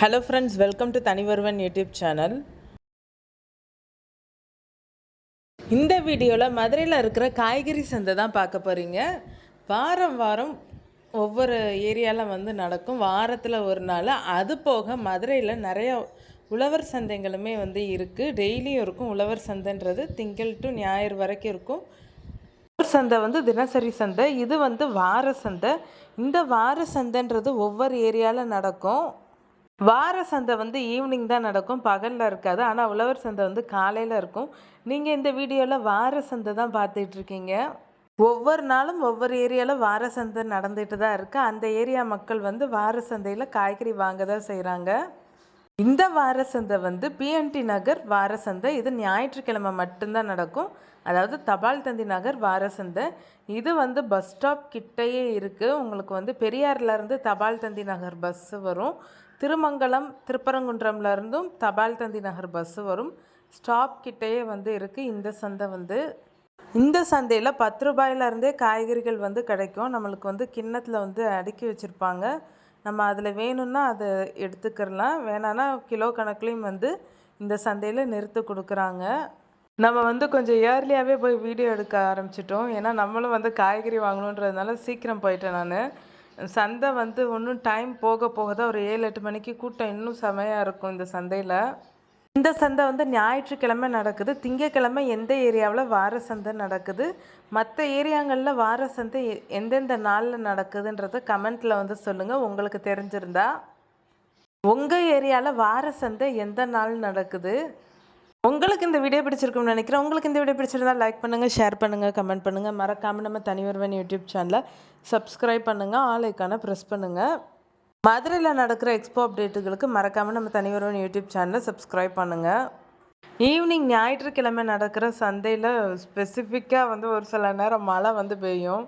Hello friends welcome to Thanivaruvan YouTube channel இந்த வீடியோவில் மதுரையில் இருக்கிற காய்கறி சந்தை தான் பார்க்க போகிறீங்க வாரம் வாரம் ஒவ்வொரு ஏரியாவில் வந்து நடக்கும். வாரத்தில் ஒரு நாள். அது போக மதுரையில் நிறையா உழவர் சந்தைகளுமே வந்து இருக்குது டெய்லியும் இருக்கும் உழவர் சந்தைன்றது. திங்கள் டு ஞாயிறு வரைக்கும் இருக்கும். உழவர் சந்தை வந்து தினசரி சந்தை. இது வந்து வார சந்தை. இந்த வார சந்தைன்றது ஒவ்வொரு ஏரியாவில் நடக்கும். வார சந்தை வந்து ஈவினிங் தான் நடக்கும் பகலில் இருக்காது. ஆனால் உழவர் சந்தை வந்து காலையில் இருக்கும். நீங்கள் இந்த வீடியோவில் வார சந்தை தான் பார்த்துட்ருக்கீங்க. ஒவ்வொரு நாளும் ஒவ்வொரு ஏரியாவில் வார சந்தை நடந்துட்டு தான் இருக்குது அந்த ஏரியா மக்கள் வந்து வார சந்தையில் காய்கறி வாங்க தான் செய்கிறாங்க இந்த வார சந்தை வந்து பிஎன்டி நகர் வார சந்தை. இது ஞாயிற்றுக்கிழமை மட்டும்தான் நடக்கும். அதாவது தபால் தந்தி நகர் வார சந்தை. இது வந்து பஸ் ஸ்டாப் கிட்டேயே இருக்குது உங்களுக்கு வந்து பெரியார்லேருந்து தபால் தந்தி நகர் பஸ்ஸு வரும். திருமங்கலம் திருப்பரங்குன்றம்ல இருந்தும் தபால் தந்தி நகர் பஸ்ஸு வரும். ஸ்டாப் கிட்டேயே வந்து இருக்குது இந்த சந்தை வந்து. இந்த சந்தையில் பத்து ரூபாயிலேருந்தே காய்கறிகள் வந்து கிடைக்கும். நம்மளுக்கு வந்து கிண்ணத்தில் வந்து அடுக்கி வச்சுருப்பாங்க. நம்ம அதில் வேணும்னா அதை எடுத்துக்கிறலாம். வேணான்னா கிலோ கணக்குலேயும் வந்து இந்த சந்தையில் நிறுத்து கொடுக்குறாங்க. நம்ம வந்து கொஞ்சம் இயர்லியாகவே போய் வீடியோ எடுக்க ஆரம்பிச்சிட்டோம். ஏன்னா நம்மளும் வந்து காய்கறி வாங்கணுன்றதுனால சீக்கிரம் போயிட்டேன் நான். சந்தை வந்து ஒன்றும் டைம் போக போக தான் ஒரு ஏழு எட்டு மணிக்கு கூட்டம் இன்னும் செமையாக இருக்கும் இந்த சந்தையில். இந்த சந்தை வந்து ஞாயிற்றுக்கிழமை நடக்குது. திங்கக்கிழமை எந்த ஏரியாவில் வார சந்தை நடக்குது? மற்ற ஏரியாங்களில் வார சந்தை எந்தெந்த நாளில் நடக்குதுன்றத கமெண்ட்டில் வந்து சொல்லுங்கள் உங்களுக்கு தெரிஞ்சிருந்தா. உங்கள் ஏரியாவில் வார சந்தை எந்த நாள் நடக்குது? உங்களுக்கு இந்த வீடியோ பிடிச்சிருக்கும்னு நினைக்கிறேன். உங்களுக்கு இந்த வீடியோ பிடிச்சிருந்தா லைக் பண்ணுங்கள் ஷேர் பண்ணுங்கள் கமெண்ட் பண்ணுங்கள் மறக்காமல் நம்ம தனிவர்வன் யூடியூப் சேனலை சப்ஸ்கிரைப் பண்ணுங்கள் ஆல் ஐக்கானை ப்ரெஸ் பண்ணுங்கள் மதுரையில் நடக்கிற எக்ஸ்போ அப்டேட்டுகளுக்கு மறக்காமல் நம்ம தனிவருவன் யூடியூப் சேனலை சப்ஸ்கிரைப் பண்ணுங்கள் ஈவினிங் ஞாயிற்றுக்கிழமை நடக்கிற சந்தையில் ஸ்பெசிஃபிக்காக வந்து ஒரு சில நேரம் மழை வந்து பெய்யும்.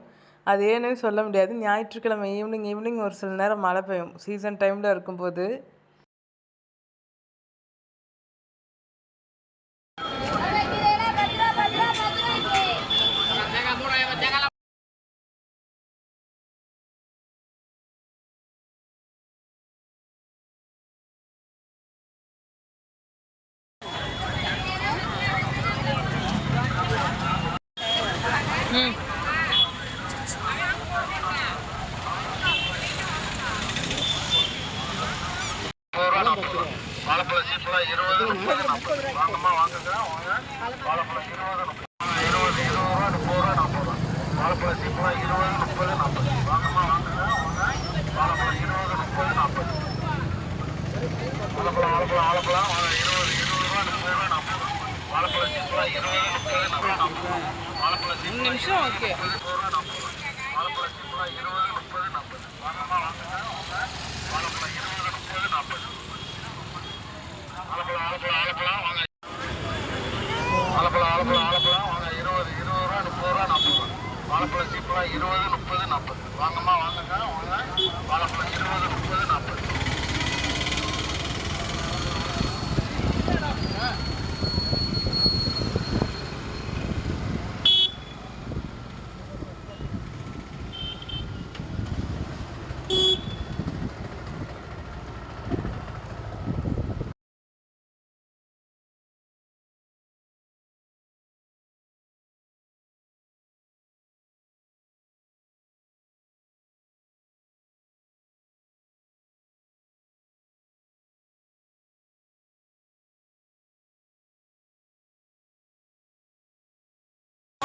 அது ஏன்னு சொல்ல முடியாது. ஞாயிற்றுக்கிழமை ஈவினிங் ஈவினிங் ஒரு சில நேரம் மழை பெய்யும். சீசன் டைமில் இருக்கும்போது வாழைப்பழம் சீப்பெல்லாம் இருபது முப்பது நாற்பது வாங்கம்மா வாங்குங்க வாங்க வாழைப்பழம் இருபது இருபது இருபது ரூபா முப்பது ரூபா நாற்பது ரூபா வாழைப்பழம் சீப்பெல்லாம் இருபது முப்பது நாற்பது. வாங்கம்மா வாங்குங்க. வாங்க வாழைப்பழம் இருபது முப்பது நாற்பது. வாழைப்பழம் வாழைப்பழம் வாழைப்பழம் இருபது இருபது ரூபா முப்பது ரூபா நாற்பது. வாழைப்பழம் சீப்பெல்லாம் இருபது முப்பது நாற்பது வாழைப்பழம் சீப்பு நிமிஷம் ஓகே. முப்பது ரூபா நாற்பது. வாழைப்பழம் சீப்பெல்லாம் இருபது முப்பது நாற்பது. வாங்கம்மா வாங்குங்க. வாங்க வாழைப்பழம் இருபது முப்பது நாற்பது. ஆலப்பழம் ஆலப்பழம் ஆலப்பழம் வாங்க ஆலப்பழம் ஆலப்பழம் ஆலப்பழம் வாங்க இருபது இருபது ரூபா முப்பது ரூபா நாற்பது ரூபா வாழைப்பழம் சீப்பெல்லாம் இருபது முப்பது நாற்பது. வாங்கம்மா வாங்குங்க வாழைப்பழம் இருபது முப்பது நாற்பது.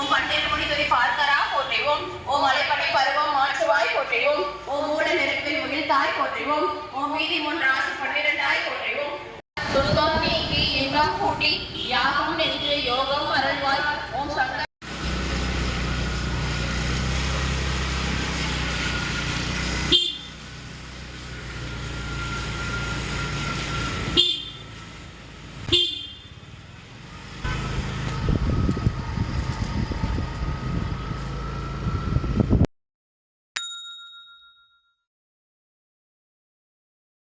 ஓம் பன்னெண்டு மணி துறை பார்க்கரா போற்றிவோம். ஓ மலைப்படை பருவம் மாற்றுவாய் போற்றிவோம். ஓ மூட நெருப்பில் முகிழ்த்தாய் போற்றிவோம். ஓ மீதி மூன்று ஆசை பன்னிரண்டாய் போற்றிவோம். துன்பம் நீங்கி இன்பம் கூட்டி யாகம்